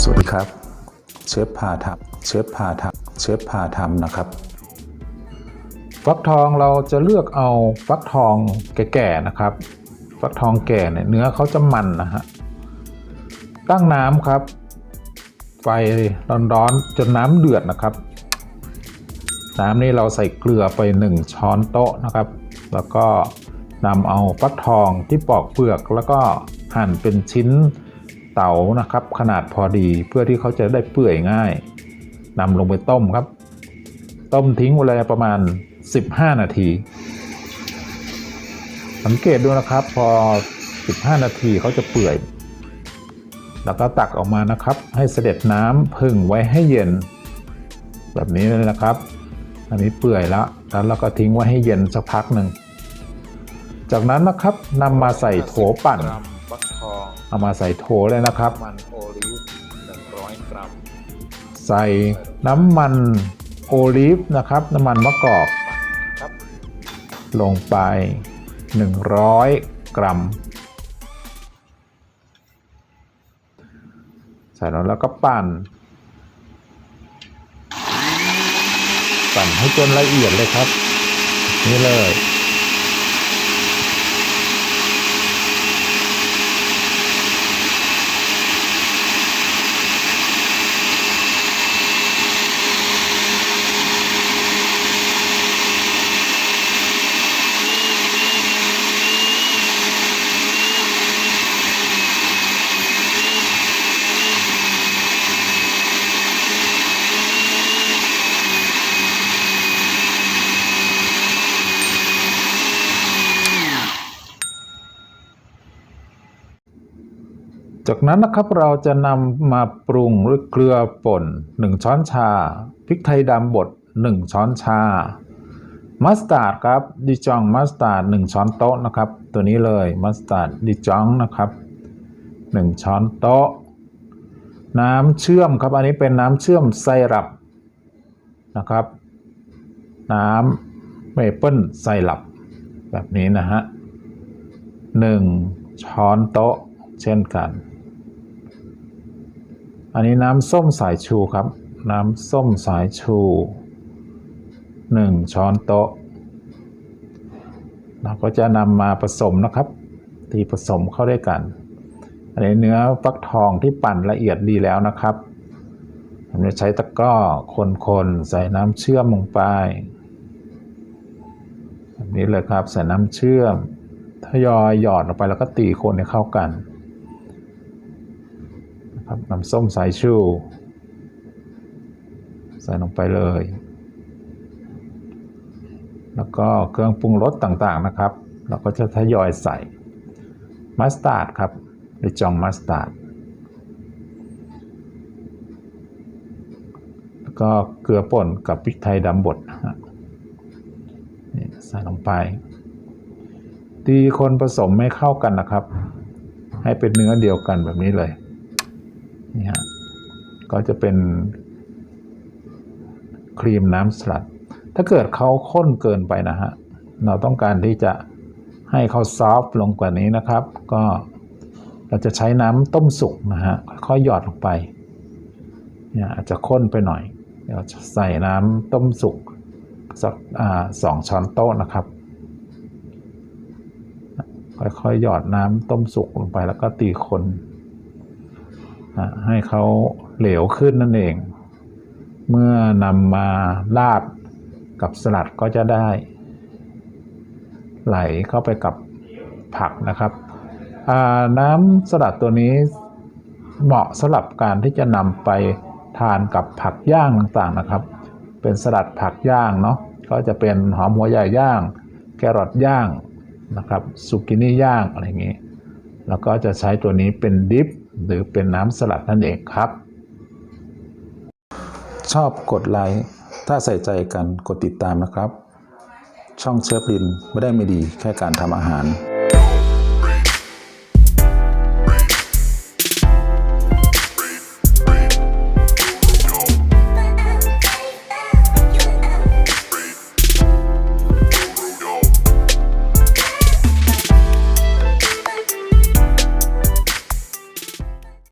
สวัสดีครับ เชฟพาทำเชฟพาทำเชฟพาทำนะครับ ฟักทองเราจะเลือกเอาฟักทองแก่ๆนะครับ ฟักทองแก่เนี่ยเนื้อเขาจะมันนะฮะตั้งน้ำครับ ไฟร้อนๆจนน้ำเดือดนะครับ น้ำนี่เราใส่เกลือไป 1 ช้อนโต๊ะนะครับ แล้วก็นำเอาฟักทองที่ปอกเปลือกแล้วก็หั่นเป็นชิ้น เต๋านะครับ ขนาดพอดีเพื่อที่เขาจะได้เปื่อยง่ายนำลงไปต้มครับ ต้มทิ้งเวลาประมาณ 15 นาที สังเกตดูนะครับ พอ 15 นาทีเขาจะเปื่อย แล้วก็ตักออกมานะครับ ให้เสด็จน้ำพึ่งไว้ให้เย็น แบบนี้เลยนะครับ อันนี้เปื่อยแล้วแล้วเราก็ทิ้งไว้ให้เย็นสักพักหนึ่ง จากนั้นนะครับนำมาใส่โถปั่น เอามาใส่โถเลยนะครับ มันโอลิฟ100 กรัม ใส่น้ำมันโอลิฟนะครับ น้ำมันมะกอกครับลงไป 100 กรัม ใส่แล้วแล้วก็ปั่น ปั่นให้จนละเอียดเลยครับ นี่เลย จากนั้นนะครับเราจะนำมาปรุงด้วยเกลือป่น 1 ช้อนชา พริกไทยดำบด 1 ช้อนชา มัสตาร์ดครับดิจองมัสตาร์ด1ช้อนโต๊ะนะครับ ตัวนี้เลยมัสตาร์ดดิจองนะครับ 1 ช้อนโต๊ะ น้ำเชื่อมครับ อันนี้เป็นน้ำเชื่อมไซรัปนะครับ น้ำเมเปิลไซรัปแบบนี้นะฮะหนึ่งช้อนโต๊ะเช่นกัน อันนี้น้ำส้มสายชูครับ น้ำส้มสายชู 1 ช้อนโต๊ะ เราก็จะนำมาผสมนะครับ ที่ผสมเข้าด้วยกัน อันนี้เนื้อฟักทองที่ปั่นละเอียดดีแล้วนะครับผมจะใช้ตะกร้อคนๆใส่น้ำเชื่อมลงไปแบบนี้เลยครับ ใส่น้ำเชื่อมทยอยหยอดลงไปแล้วก็ตีคนให้เข้ากัน ครับน้ำส้มสายชูใส่ลงไปเลย แล้วก็เครื่องปรุงรสต่างๆนะครับ เราก็จะทยอยใส่มัสตาร์ดครับหรือจองมัสตาร์ดแล้วก็เกลือป่นกับพริกไทยดำบดนี่ใส่ลงไป ตีคนผสมไม่เข้ากันนะครับ ให้เป็นเนื้อเดียวกันแบบนี้เลย นี่ฮะก็จะเป็นครีมน้ำสลัด ถ้าเกิดเขาข้นเกินไปนะฮะ เราต้องการที่จะให้เขาซอฟต์ลงกว่านี้นะครับ ก็เราจะใช้น้ำต้มสุกนะฮะ ค่อยๆหยอดลงไป เนี่ยอาจจะข้นไปหน่อย เดี๋ยวจะใส่น้ำต้มสุกสักอ่าสองช้อนโต๊ะนะครับ ค่อยๆหยอดน้ำต้มสุกลงไปแล้วก็ตีคน ให้เขาเหลวขึ้นนั่นเอง เมื่อนำมาราดกับสลัดก็จะได้ ไหลเข้าไปกับผักนะครับ น้ำสลัดตัวนี้เหมาะสำหรับการที่จะนำไปทานกับผักย่างต่างๆนะครับ เป็นสลัดผักย่างเนาะก็จะเป็นหอมหัวใหญ่ย่าง แครอทย่างนะครับสุกินี่ย่างอะไรอย่างนี้ แล้วก็จะใช้ตัวนี้เป็นดิฟ หรือเป็นน้ำสลัดนั่นเองครับ ชอบกดไลค์ถ้าใส่ใจกันกดติดตามนะครับ ช่องเชฟลินไม่ได้ไม่ดีแค่การทำอาหาร